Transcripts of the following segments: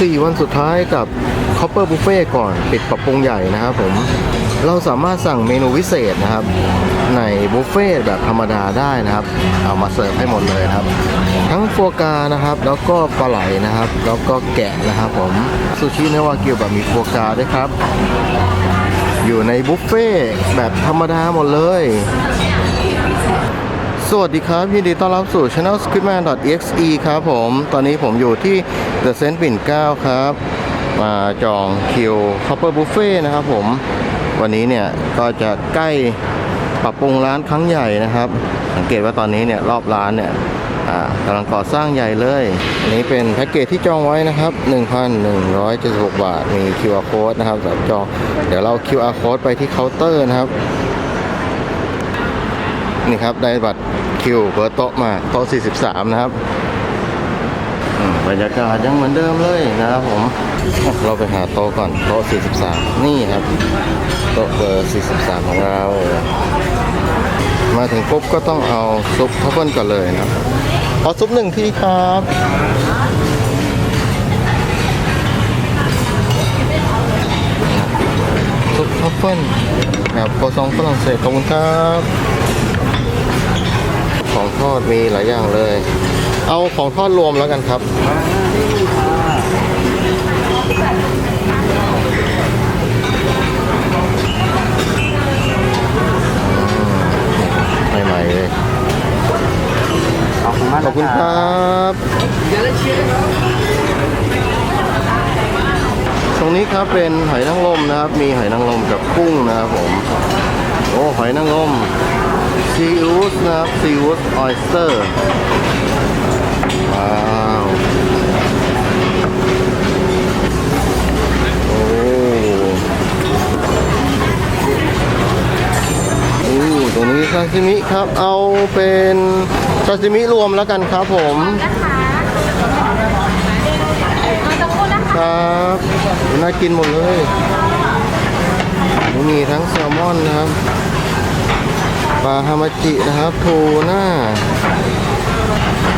4 วันสุดท้ายกับ Copper Buffet ก่อนปิดปรับปรุงใหญ่นะครับผม เราสามารถสั่งเมนูพิเศษนะครับ ในบุฟเฟ่ต์แบบธรรมดาได้นะครับ เอามาเสิร์ฟให้หมดเลยครับ ทั้งฟัวกรานะครับ แล้วก็ปลาไหลนะครับ แล้วก็แกะนะครับผมซูชิเนอวากิวแบบมีฟัวกราด้วยครับ อยู่ในบุฟเฟ่ต์แบบธรรมดาหมดเลย สวัสดีครับ ยินดีต้อนรับสู่ channel squidman.exe ครับผม ตอนนี้ผมอยู่ที่ The Sense ปิ่นเก้าครับ มาจองคิว Copper Buffet นะครับผม วันนี้เนี่ย ก็จะใกล้ปรับปรุงร้านครั้งใหญ่นะครับ สังเกตว่าตอนนี้เนี่ย รอบร้านเนี่ยกำลังก่อสร้างใหญ่เลย อันนี้เป็นแพ็กเกจที่จองไว้นะครับ 1,176 บาท มี QR code นะครับสำหรับจอง เดี๋ยวเรา QR code ไปที่เคาน์เตอร์นะครับนี่ครับได้บัตร คิวเปิดโต๊ะมาโต๊ะ43 นะครับอืมบรรยากาศยังเหมือนเดิมเลยนะครับผม เราไปหาโต๊ะก่อนโต๊ะ43 นี่ครับโต๊ะเบอร์43 ของเรา มาถึงปุ๊บก็ต้องเอาซุปทัฟเฟิลก่อนเลยนะครับเอาซุปหนึ่งที่ครับซุปทัฟเฟิลครับโคซองฝรั่งเศสขอบคุณครับ ทอดมีหลายอย่างเลย เอาของทอดรวมแล้วกันครับ อูสออยสเตอร์ ว้าว โอ้อู้ตรงนี้ซาซิมิครับ เอาเป็นซาซิมิรวมแล้วกันครับผมครับน่ากินหมดเลย มีทั้งแซลมอนนะครับ ปลาฮามาจินะครับทูน่า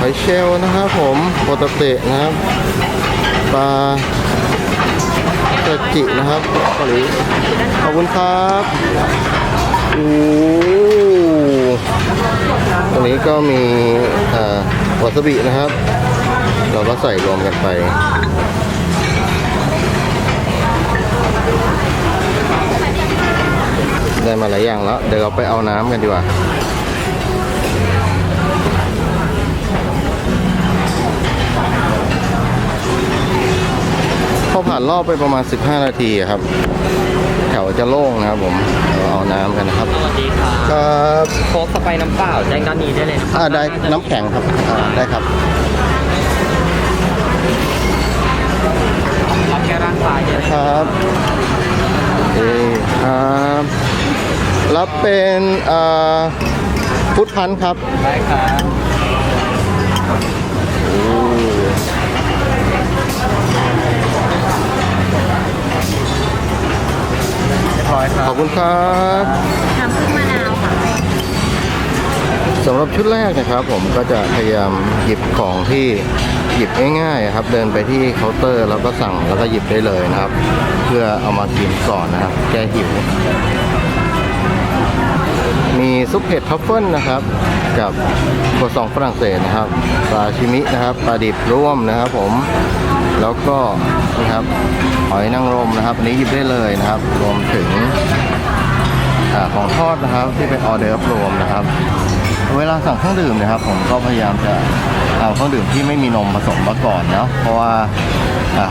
หอยเชลล์นะครับผมโปตเตะนะครับปลาเตจินะครับเกาหลีขอบคุณครับโอ้ตรงนี้ก็มีอ่อวาซาบินะครับ เราก็ใส่รวมกันไป ได้มาหลายอย่างแล้ว เดี๋ยวเราไปเอาน้ำกันดีกว่าพอผ่านรอบไปประมาณ 15 นาทีอะครับ แถวจะโล่งนะครับผมเราเอาน้ำกันนะครับ สวัสดีครับครับโค้กสไปร์น้ำเปล่าแจ้งด้านนี้ได้เลยนะครัอ่าได้น้ำแข็งครับอ่าได้ครับ รับแก้ร่างกายได้เลยครับ โอเคครับรับ เป็นอ่าฟุตพันธ์ครับได้ครับเรียบร้อยครัขบอบคุณครับน้ำผึ้งมะนาวค่ะสำหรับชุดแรกนะครับ ผมก็จะพยายามหยิบของที่หยิบง่ายๆครับ เดินไปที่เคาน์เตอร์แล้วก็สั่งแล้วก็หยิบได้เลยนะครับ เพื่อเอามากินก่อนนะครับ แก้หิว มีซุปเห็ดทัฟเฟิลนะครับ กับกัวซองฝรั่งเศสนะครับปลาชิมินะครับปลาดิบร่วมนะครับผมแล้วก็นะครับหอยนางรมนะครับอันนี้หยิบได้เลยนะครับ รวมถึงอของทอดนะครับที่เป็นออเดอร์รวมนะครับ เวลาสั่งเครื่องดื่มนะครับ ผมก็พยายามจะ เอาเครื่องดื่มที่ไม่มีนมผสมมาก่อนเนาะเพราะว่า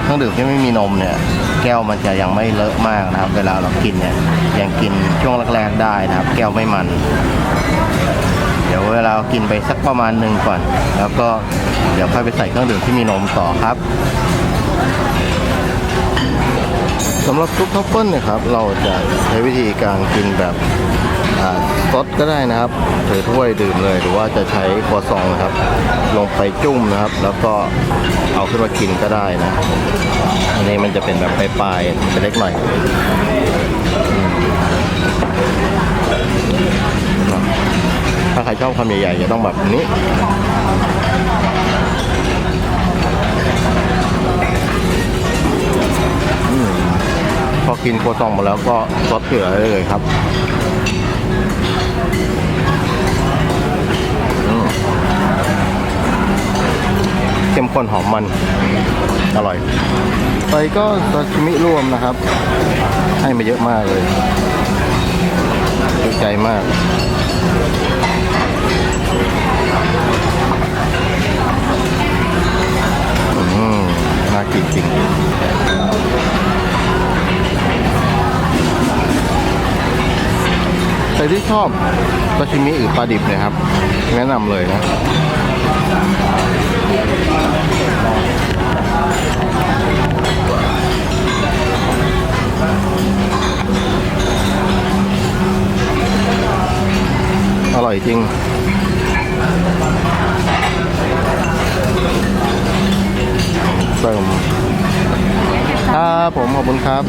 เครื่องดื่มที่ไม่มีนมเนี่ยแก้วมันจะยังไม่เลอะมากนะครับ เวลาเรากินเนี่ยยังกินช่วงแรกๆได้นะครับ แก้วไม่มัน เดี๋ยวเวลาเรากินไปสักประมาณหนึ่งก่อน แล้วก็เดี๋ยวค่อยไปใส่เครื่องดื่มที่มีนมต่อครับสำหรับซุปทัฟเฟิลเนี่ยครับเราจะใช้วิธีการกินแบบ ซดก็ได้นะครับถือถ้วยดื่มเลย หรือว่าจะใช้ครัวซองนะครับ ลงไปจุ่มนะครับ แล้วก็เอาขึ้นมากินก็ได้นะอันนี้มันจะเป็นแบบปลายๆเป็นเล็กหน่อยถ้าใครชอบคำใหญ่ๆจะต้องแบบนี้พอกินโคซองหมดแล้วก็ซดเกลือได้เลยครับ ข้นหอมมัน อร่อย ไปก็ซาชิมิรวมนะครับ ให้มาเยอะมากเลยถูกใจมากอืมน่ากินจริงใครที่ชอบซาชิมิหรือปลาดิบเนี่ยครับ แนะนำเลยนะ อร่อยจริงเติมครับผมขอบคุณครับ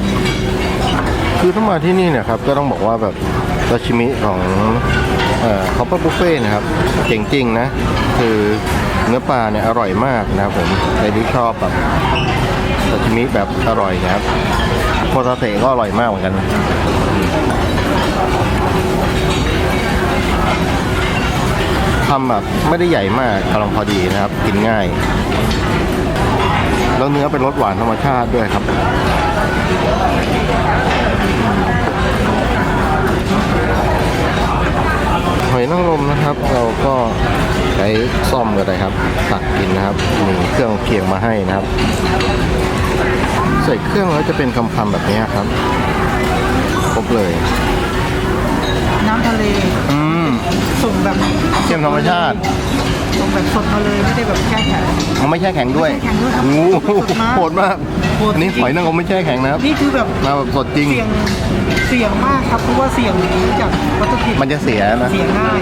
คือถ้ามาที่นี่เนี่ยครับก็ต้องบอกว่าแบบซาชิมิของเอ่อคอปเปอร์บุฟเฟ่นะครับ เจ๋งจริงนะ คือ เนื้อปลาเนี่ยอร่อยมากนะครับผมใครที่ชอบแบบซาชิมิแบบอร่อยนะครับโคตาเตะก็อร่อยมากเหมือนกันทำแบบไม่ได้ใหญ่มากกำลังพอดีนะครับ กินง่าย แล้วเนื้อเป็นรสหวานธรรมชาติด้วยครับ หอยนางรมนะครับ เราก็ใช้ซ่อมก็ได้ครับ ตักกินนะครับมีเครื่องเคียงมาให้นะครับ ใส่เครื่องแล้วจะเป็นคำๆแบบนี้ครับ ครบเลย น้ำทะเลอืม ส่งแบบเค็มธรรมชาติส่งแบบสดมาเลยไม่ได้แบบแช่แข็ง มันไม่แช่แข็งด้วยไม่แช่แข็งด้วยครับงูสดมากโหดมากโหดอันนี้จริงหอยนางรมไม่แช่แข็งนะครับนี่คือแบบมาแบบสดจริง เสี่ยงเสี่ยงมากครับเพราะว่าเสี่ยงจากวัตถุดิบมันจะเสียนะเสี่ยงง่าย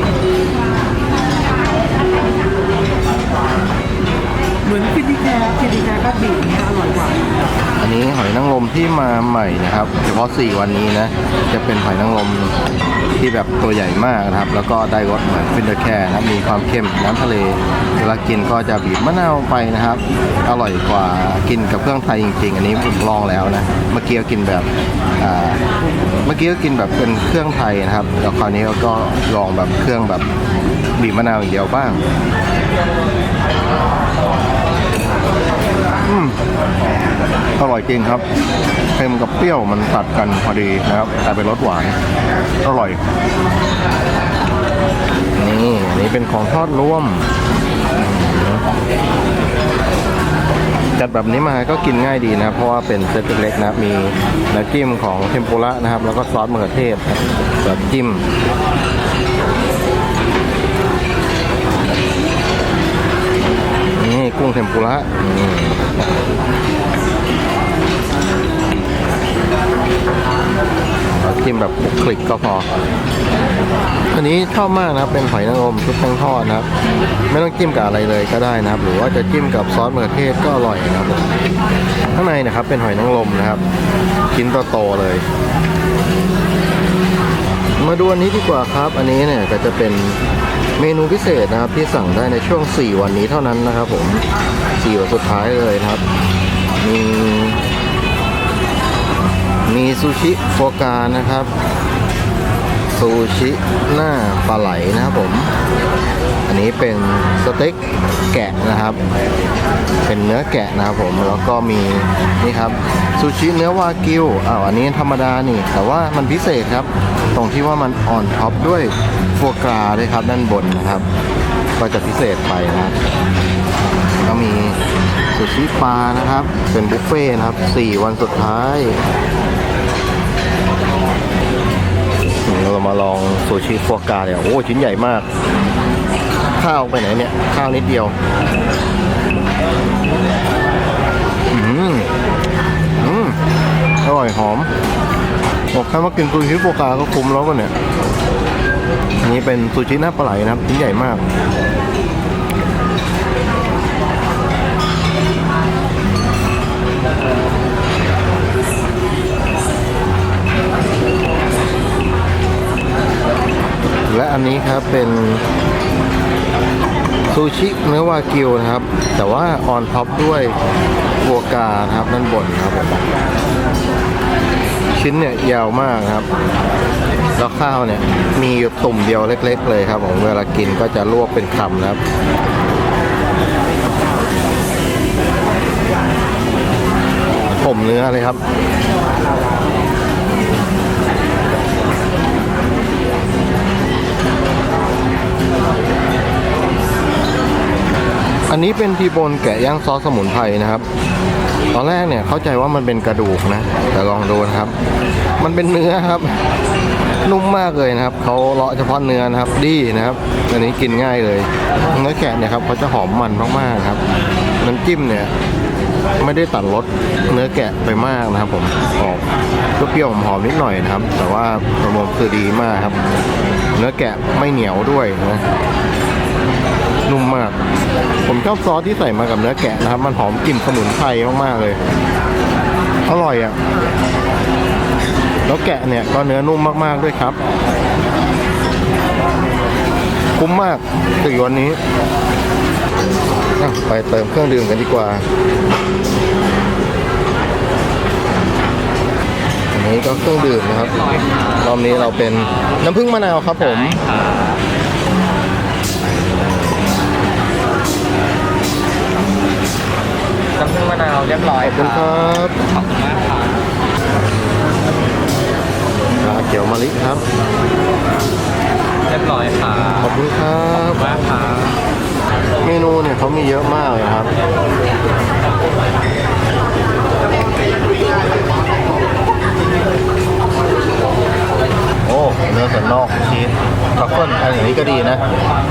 เหมือนฟินิแคร์ฟินิแคร์ก็บีบเนี่ยอร่อยกว่าอันนี้หอยนางรมที่มาใหม่นะครับ เฉพาะ4วันนี้นะจะเป็นหอยนางรม ที่แบบตัวใหญ่มากนะครับ แล้วก็ได้รสเหมือนฟินเดอร์แคร์นะมีความเค็มน้ำทะเลเวลากินก็จะบีบมะนาวไปนะครับ อร่อยกว่ากินกับเครื่องไทยจริง ๆ อันนี้ผมลองแล้วนะเมื่อกี้ก็กินแบบเมื่อกี้ก็กินแบบเป็นเครื่องไทยนะครับแล้วคราวนี้ก็ลองแบบเครื่องแบบบีบมะนาวอย่างเดียวบ้างอืมอร่อยจริงครับ เค็มกับเปรี้ยวมันตัดกันพอดีนะครับแต่เป็นรสหวานอร่อยนี่นนี้เป็นของทอดร่วม จัดแบบนี้มาก็กินง่ายดีนะเพราะว่าเป็นเซตเล็กๆนะมีน้ำจิ้มของเทมปุระนะครับ แล้วก็ซอสมะเขือเทศแบบจิ้มนี่กุ้งเทมปุระ จิ้มแบบคลิกก็พอ อันนี้ชอบมากนะครับเป็นหอยนางรมชุบแป้งทอดนะครับ ไม่ต้องจิ้มกับอะไรเลยก็ได้นะครับ หรือว่าจะจิ้มกับซอสมะเขือเทศก็อร่อยนะครับข้างในนะครับเป็นหอยนางรมนะครับชิ้นโตๆเลย มาดูอันนี้ดีกว่าครับ อันนี้เนี่ยก็จะเป็นเมนูพิเศษนะครับที่สั่งได้ในช่วง 4 วันนี้เท่านั้นนะครับ ผม4วันสุดท้ายเลยนะครับมี มีซูชิโฟกานะครับ ซูชิหน้าปลาไหลนะครับผม อันนี้เป็นสเต็กแกะนะครับ เป็นเนื้อแกะนะครับผม แล้วก็มีนี่ครับซูชิเนื้อวากิวอ้าวอันนี้ธรรมดานี่ แต่ว่ามันพิเศษครับ ตรงที่ว่ามันออนท็อปด้วยโฟกราด้วยครับด้านบนนะครับ ก็จะพิเศษไปนะก็มีซูชิปลานะครับ เป็นบุฟเฟ่ต์นะครับ 4 วันสุดท้าย เรามาลองซูชิฟัวกาเนี่ยโอ้ชิ้นใหญ่มาก ข้าวไปไหนเนี่ย ข้าวนิดเดียวอืมอืมอร่อยหอมบอกแค่มากินซูชิฟัวกาก็คุ้มแล้วกันเนี่ยอันนี้เป็นซูชิหน้าปลาไหลนะครับชิ้นใหญ่มาก และอันนี้ครับเป็นซูชิเนื้อวากิวนะครับ แต่ว่าออนท็อปด้วยบัวกานะครับด้านบนครับผมชิชิ้นเนี่ยยาวมากครับ แล้วข้าวเนี่ยมีอยู่ตุ่มเดียวเล็ก ๆ เลยครับผมเวลากินก็จะลวกเป็นคำนะครับผมเนื้อเลยครับ อันนี้เป็นทีโบนแกะย่างซอสสมุนไพรนะครับ ตอนแรกเนี่ยเข้าใจว่ามันเป็นกระดูกนะ แต่ลองดูนะครับ มันเป็นเนื้อครับ นุ่มมากเลยนะครับเขาเลาะเฉพาะเนื้อนะครับ ดีนะครับ อันนี้กินง่ายเลยเนื้อแกะเนี่ยครับเขาจะหอมมันมากๆครับน้ำจิ้มเนี่ยไม่ได้ตัดรสเนื้อแกะไปมากนะครับ ผมออกเปรี้ยวหอมนิดหน่อยนะครับ แต่ว่าประมวลคือดีมากครับ เนื้อแกะไม่เหนียวด้วยนะนุ่มมาก ผมชอบซอสที่ใส่มากับเนื้อแกะนะครับ มันหอมกลิ่นสมุนไพรมากๆเลย อร่อยอะ แล้วแกะเนี่ยก็เนื้อนุ่มมากๆด้วยครับ คุ้มมากถึงวันนี้ ไปเติมเครื่องดื่มกันดีกว่า อันนี้ก็เครื่องดื่มนะครับ รอบนี้เราเป็นน้ำผึ้งมะนาวครับผม มะนาวเรียบร้อยขอบคุณครับขอบคุณมากครับชาเขียวมะลิครับ เรียบร้อยครับขอบคุณครับมากครับเมนูเนี่ยเขามีเยอะมากเลยครับ โอ้เนื้อสันนอกชีสทรัฟเฟิลอันอย่างนี้ก็ดีนะ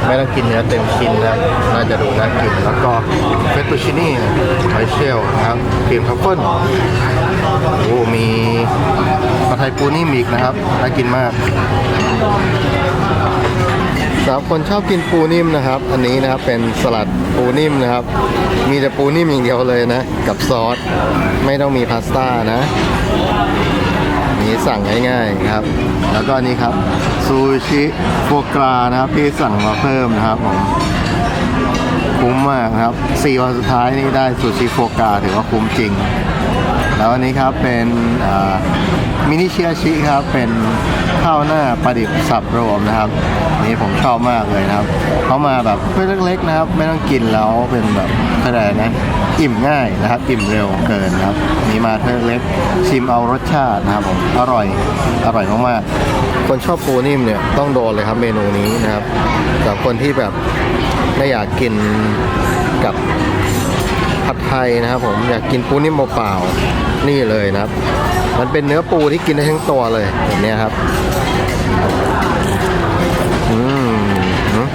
ไม่ต้องกินเนื้อเต็มชิ้นนะน่าจะดูน่ากินแล้วก็เฟตตูชินี่หอยเชลล์นะครับครีมทรัฟเฟิลโอ้มีผัดไทยปูนิ่มอีกนะครับน่ากินมากสำหรับคนชอบกินปูนิ่มนะครับ อันนี้นะครับเป็นสลัดปูนิ่มนะครับ มีแต่ปูนิ่มอย่างเดียวเลยนะ กับซอส ไม่ต้องมีพาสต้านะ นี่สั่งง่ายๆครับ แล้วก็นี่ครับซูชิโฟกรานะครับที่สั่งมาเพิ่มนะครับผมคุ้มมากครับสี่วันสุดท้ายนี่ได้ซูชิโฟกราถือว่าคุ้มจริง แล้วอันนี้ครับเป็นมินิเชียชิครับ เป็นข้าวหน้าปลาดิบสับรวมนะครับ นี่ผมชอบมากเลยนะครับเขามาแบบเพื่อเล็กๆนะครับ ไม่ต้องกินแล้วเป็นแบบอะไรนะอิ่มง่ายนะครับ อิ่มเร็วเกินนะครับนี่มาเพื่อเล็กชิมเอารสชาตินะครับผมอร่อยอร่อยมากๆคนชอบปูนิ่มเนี่ยต้องโดนเลยครับเมนูนี้นะครับสำหรับคนที่แบบไม่อยากกินกับ ทยนะครับ ผมอยากกินปูนิ่มเปล่าๆนี่เลยนะครับ มันเป็นเนื้อปูที่กินได้ทั้งตัวเลยแบบนี้ครับอืมหืม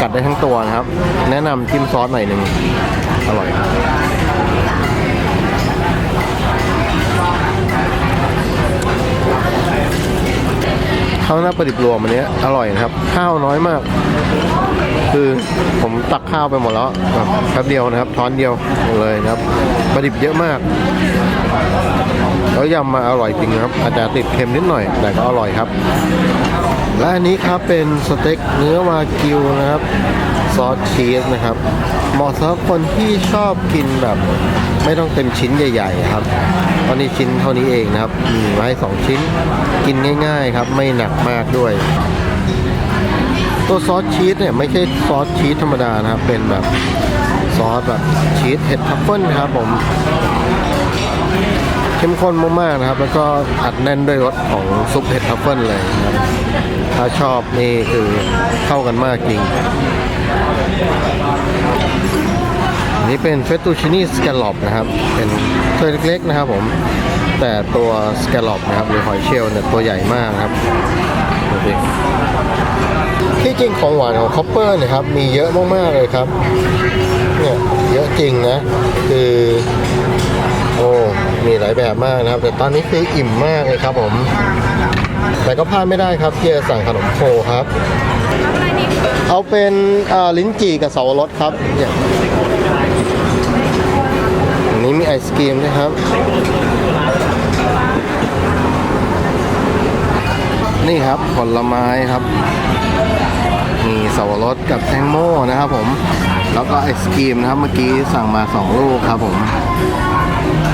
กัดได้ทั้งตัวนะครับ แนะนำจิ้มซอสหน่อยหนึ่งอร่อยข้าวหน้าปลาดิบรวมอันเนี้ยอร่อยนะครับ ข้าวน้อยมาก คือผมตักข้าวไปหมดแล้วแบบแป๊บเดียวนะครับช้อนเดียวหมดเลยนะครับปลาดิบเยอะมากแล้วยำมาอร่อยจริงครับ อาจจะติดเค็มนิดหน่อย แต่ก็อร่อยครับ และอันนี้ครับเป็นสเต็กเนื้อวากิวนะครับซอสชีสนะครับเหมาะสำหรับคนที่ชอบกินแบบ ไม่ต้องเต็มชิ้นใหญ่ ๆ ครับตอนนี้ชิ้นเท่านี้เองนะครับมีมาให้สองชิ้น กินง่าย ๆ ครับ ไม่หนักมากด้วย ตัวซอสชีสเนี่ยไม่ใช่ซอสชีสธรรมดานะครับ เป็นแบบซอสแบบชีสเห็ดทัฟเฟิลครับผม เข้มข้นมากๆนะครับ แล้วก็อัดแน่นด้วยรสของซุปเห็ดทัฟเฟิลเลยนะครับ ถ้าชอบนี่คือเข้ากันมากจริงนนี้เป็นเฟตูชินี่สแกลลอปนะครับ เป็นถ้วยเล็กๆนะครับผม แต่ตัวสแกลลอปนะครับหรือหอยเชลล์เนี่ยตัวใหญ่มากครับดูสิ ที่จริงของหวานของคอปเปอร์เนี่ยครับมีเยอะมากๆเลยครับเนี่ยเยอะจริงนะ คือโอ้มีหลายแบบมากนะครับ แต่ตอนนี้คืออิ่มมากเลยครับผม แต่ก็พลาดไม่ได้ครับที่จะสั่งขนมโคครับ เอาเป็นลิ้นจี่กับเสาวรสครับเนี่ยอันนี้มีไอศกรีมนะครับ นี่ครับผลไม้ครับ มีสวรสกับแตงโมนะครับผม แล้วก็ไอศกรีมนะครับเมื่อกี้สั่งมา 2 ลูกครับผม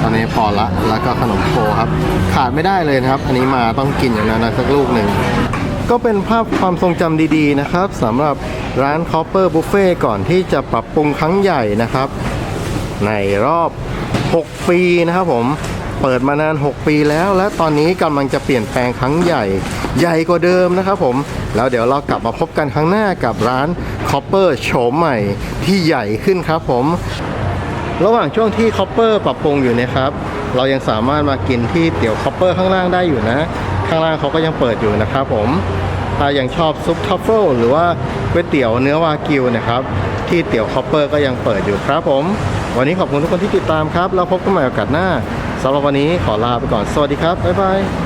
ตอนนี้พอละแล้วก็ขนมโคครับ ขาดไม่ได้เลยนะครับ อันนี้มาต้องกินอย่างนั้นนะสักลูกหนึ่งก็เป็นภาพความทรงจำดีๆนะครับสำหรับร้านคอปเปอร์บุฟเฟ่ก่อนที่จะปรับปรุงครั้งใหญ่นะครับ ในรอบ 6 ปีนะครับผม เปิดมานาน 6 ปีแล้ว และตอนนี้กำลังจะเปลี่ยนแปลงครั้งใหญ่ ใหญ่กว่าเดิมนะครับผม แล้วเดี๋ยวเรากลับมาพบกันครั้งหน้ากับร้านคอปเปอร์โฉมใหม่ที่ใหญ่ขึ้นครับผม ระหว่างช่วงที่คอปเปอร์ปรับปรุงอยู่เนะครับ เรายังสามารถมากินที่เตี๋ยวคอปเปอร์ข้างล่างได้อยู่นะ ข้างล่างเขาก็ยังเปิดอยู่นะครับผมถ้ายังชอบซุปทัฟเฟิลหรือว่าก๋วยเตี๋ยวเนื้อวากิวนะครับ ที่เตี๋ยวคอปเปอร์ก็ยังเปิดอยู่ครับผม วันนี้ขอบคุณทุกคนที่ติดตามครับ แล้วพบกันใหม่โอกาสหน้า สำหรับวันนี้ขอลาไปก่อน สวัสดีครับ บ๊ายบาย